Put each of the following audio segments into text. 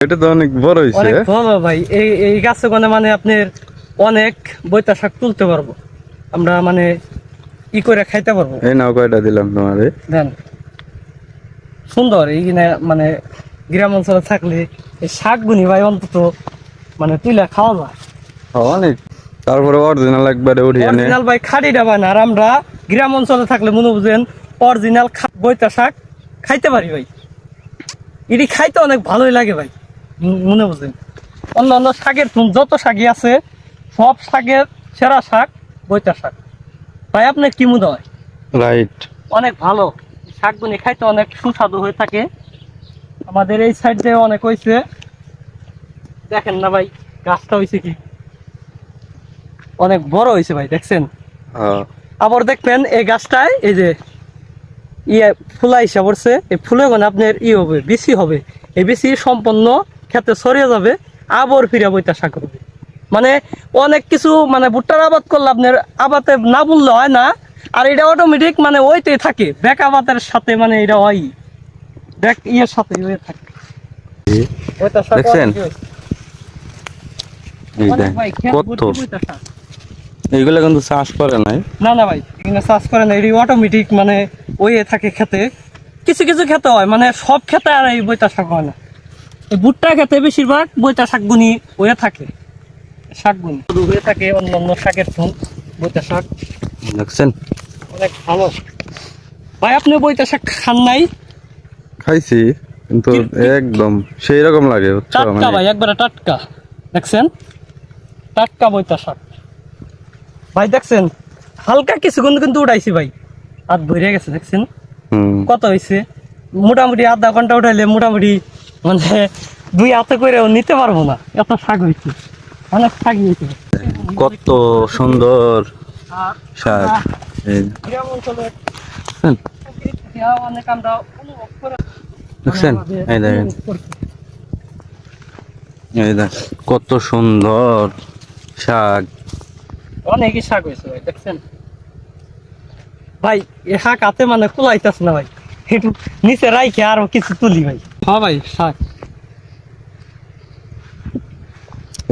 এটা তো অনেক বড় হয়েছে অনেক ভালো ভাই। এই এই গাছে মানে মানে আপনার অনেক বইতা শাক তুলতে পারব। আমরা মানে ই করে খাইতে পারব। এই নাও কয়টা দিলাম তোমারে। দেন। সুন্দর এই কিনা মানে গ্রাম অঞ্চলে থাকলে এই শাকগুনি ভাই অন্তত মানে তুইলা খাওয়া যায়। অনেক। তারপরে অরিজিনাল একবারে উঠিয়ে নে। অরিজিনাল ভাই খাড়িটা বানা আর আমরা গ্রাম অঞ্চলে থাকলে মনে বুঝেন অরিজিনাল বইতা শাক খাইতে পারি ভাই। এটি খাইতে অনেক ভালোই লাগে ভাই। মনে বুঝেন অন্য অন্য শাকের যত শাকই আছে সব শাকের সেরা শাক বইতা শাক। ভাই আপনার কি মনে হয়? রাইট অনেক ভালো। শাকগুনি খাইতে অনেক সুস্বাদু হয়ে থাকে। আমাদের এই সাইড দিয়ে অনেক হয়েছে দেখেন না ভাই গাছটা হয়েছে কি? অনেক বড় হয়েছে ভাই দেখছেন? হ্যাঁ। আবার দেখবেন এই গাছটায় এই যে ইয়ে ফুলা হিসাব এই ফুলে আপনার ই হবে বেশি হবে। এই বেশি সম্পন্ন খেতে ছড়িয়ে যাবে আবার ফিরে বইটা শাক হবে মানে অনেক কিছু মানে ভুট্টার আবাদ করলে আপনার আবাদে না বললে হয় না আর এটা অটোমেটিক মানে ওইতেই থাকে ব্যাক আবাদের সাথে মানে এটা হয় ব্যাক ইয়ের সাথে হয়ে থাকে দেখছেন? অনেক ই হয়েছে। এই অনেক দেখ ভাই, খেত কত ভর্তি বইটা শাক। এইগুলা কিন্তু চাষ করে নাই না না ভাই এখানে চাষ করে না এটি অটোমেটিক মানে ওই থাকে খেতে কিছু কিছু খেতে হয় মানে সব খেতে আর এই বইটা শাক হয় না এই ভুট্টা খেতে বেশিরভাগ বইটা শাকগুনি হয়ে থাকে। শাকগুনি হয়ে থাকে অন্য অন্য শাকের থুম বইটা শাক। দেখছেন? অনেক ভালো। ভাই আপনি বইটা শাক খান নাই? খাইছি কিন্তু একদম সেই রকম লাগে টাটকা মানে ভাই একবারে টাটকা। দেখছেন? টাটকা বইটা শাক। ভাই দেখছেন? হালকা কিছুক্ষণ কিন্তু উঠাইছি ভাই। হাত ভরে গেছে দেখছেন? কত হয়েছে মোটামুটি আধা ঘণ্টা উঠাইলে মোটামুটি মানে দুই হাতে করেও নিতে পারব না। এত শাক হয়েছে। অনেক শাক হয়েছে। কত সুন্দর শাক। করে দেখছেন? এই দেখেন। এই দেখ কত সুন্দর শাক। অনেকই শাক হয়েছে ভাই দেখছেন? ভাই এ শাক হাতে মানে কুলাইতেছ না ভাই। একটু নিচে রাইখে আরও কিছু তুলি ভাই। হ্যাঁ ভাই শাক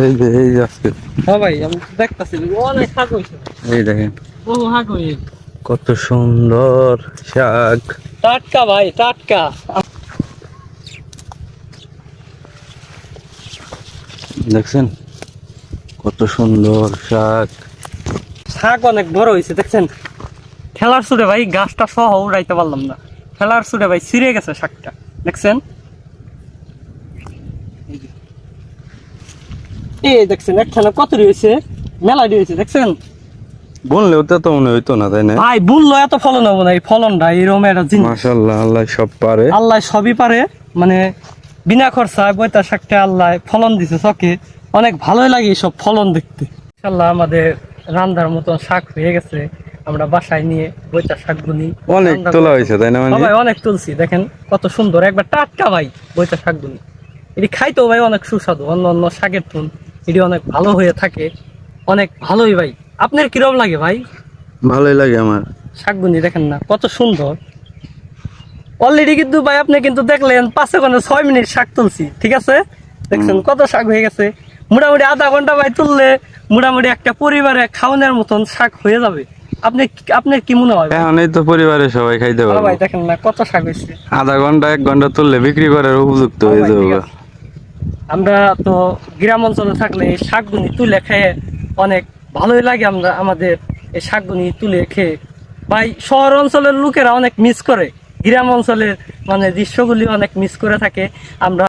এই যে এই যে আজকে। হ্যাঁ ভাই আমি দেখতেছি অনেক শাক হয়েছে। এই দেখেন। বহু শাক হয়েছে। কত সুন্দর শাক। টাটকা ভাই টাটকা। দেখছেন? কত সুন্দর শাক। শাক অনেক বড় হয়েছে দেখছেন? ঠেলার সুরে ভাই গাছটা সহ উড়াইতে পারলাম না। ঠেলার সুরে ভাই ছিঁড়ে গেছে শাকটা দেখছেন এই যে। এই দেখছেন একখানা কত হয়েছে মেলা হয়েছে দেখছেন? বললেও তো তো মনে হইতো না তাই না? ভাই এত ফলন হব না এই ফলনটা এরকম একটা জিনিস আল্লাহ সব পারে। আল্লাহ সবই পারে মানে বিনা খরচায় বইতা শাকটা আল্লাহ ফলন দিছে চকে। অনেক ভালোই লাগে সব ফলন দেখতে। ইনশাল্লাহ আমাদের রান্দার মতো শাক হয়ে গেছে আমরা বাসায় নিয়ে বইতা শাকগুলি অনেক তোলা। হয়েছে তাই না ভাই অনেক তুলছি দেখেন কত সুন্দর একবার টাটকা ভাই বইতা শাকগুলি এটি খাইতেও ভাই অনেক সুস্বাদু অন্য অন্য শাকের তুন এটি অনেক ভালো হয়ে থাকে। অনেক ভালোই ভাই। আপনার কিরম লাগে ভাই? ভালোই লাগে আমার। শাকগুনি দেখেন না কত সুন্দর। অলরেডি কিন্তু ভাই আপনি কিন্তু দেখলেন পাঁচে ঘণ্টা ছয় মিনিট শাক তুলছি ঠিক আছে? দেখছেন কত শাক হয়ে গেছে। মোটামুটি আধা ঘণ্টা ভাই তুললে মোটামুটি একটা পরিবারে খাওয়ানোর মতন শাক হয়ে যাবে। আপনি আপনার কি মনে হয় এখন এই তো পরিবারের সবাই খাইতে হ্যাঁ ভাই দেখেন না কত শাক হয়েছে। আধা ঘণ্টা এক ঘণ্টা তুললে বিক্রি করার উপযুক্ত হয়ে যাবে। আমরা তো গ্রাম অঞ্চলে থাকলে এই শাকগুনি তুলে খেয়ে অনেক ভালোই লাগে আমরা আমাদের এই শাকগুনি তুলে খেয়ে। ভাই শহর অঞ্চলের লোকেরা অনেক মিস করে। গ্রাম অঞ্চলের মানে দৃশ্যগুলি অনেক মিস করে থাকে। আমরা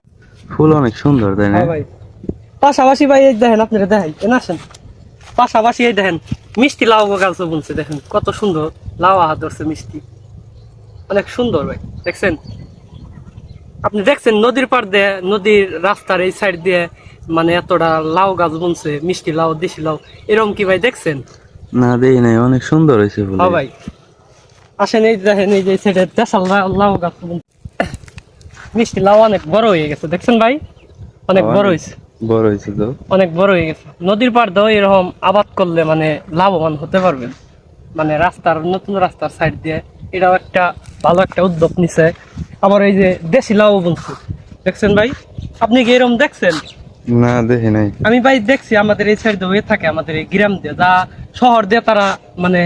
ফুল অনেক সুন্দর তাই না? হ্যাঁ ভাই। পাশাপাশি ভাই এই দেখেন আপনারা দেখেন এনে আসেন। পাশাপাশি এই দেখেন মিষ্টি লাউ গাছ বলছে দেখেন কত সুন্দর। লাউ আহাত ধরছে মিষ্টি। অনেক সুন্দর ভাই দেখছেন? আপনি দেখছেন নদীর পার দিয়ে নদীর রাস্তার এই সাইড দিয়ে মানে এতটা লাউ গাছ বুনছে মিষ্টি লাউ দেশি লাউ এরকম কি ভাই দেখছেন? না দেই নাই অনেক সুন্দর হয়েছে হ্যাঁ ভাই। আসেন এই দেখেন এই যে সাইডে দেশাল লাউ- গাছ। মিষ্টি লাউ অনেক বড় হয়ে গেছে দেখছেন ভাই? অনেক বড় হয়েছে। বড় হয়েছে তো। অনেক বড় হয়ে গেছে। নদীর পার দিয়েও এরকম আবাদ করলে মানে লাভবান হতে পারবেন। মানে রাস্তার নতুন রাস্তার সাইড দিয়ে। এটাও একটা ভালো একটা উদ্যোগ নিছে। আবার এই যে দেশি লাউ বলছে দেখছেন ভাই? আপনি কি এরকম দেখছেন? না দেখি নাই। আমি ভাই দেখছি আমাদের এই সাইড হয়ে থাকে আমাদের এই গ্রাম দিয়ে। যা শহর দিয়ে তারা মানে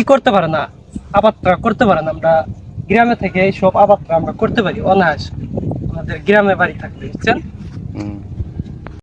ই করতে পারে না আবাদটা করতে পারে না। আমরা গ্রামে থেকে এইসব আবাদটা আমরা করতে পারি অনায়াস। আমাদের গ্রামে বাড়ি থাকতে বুঝছেন।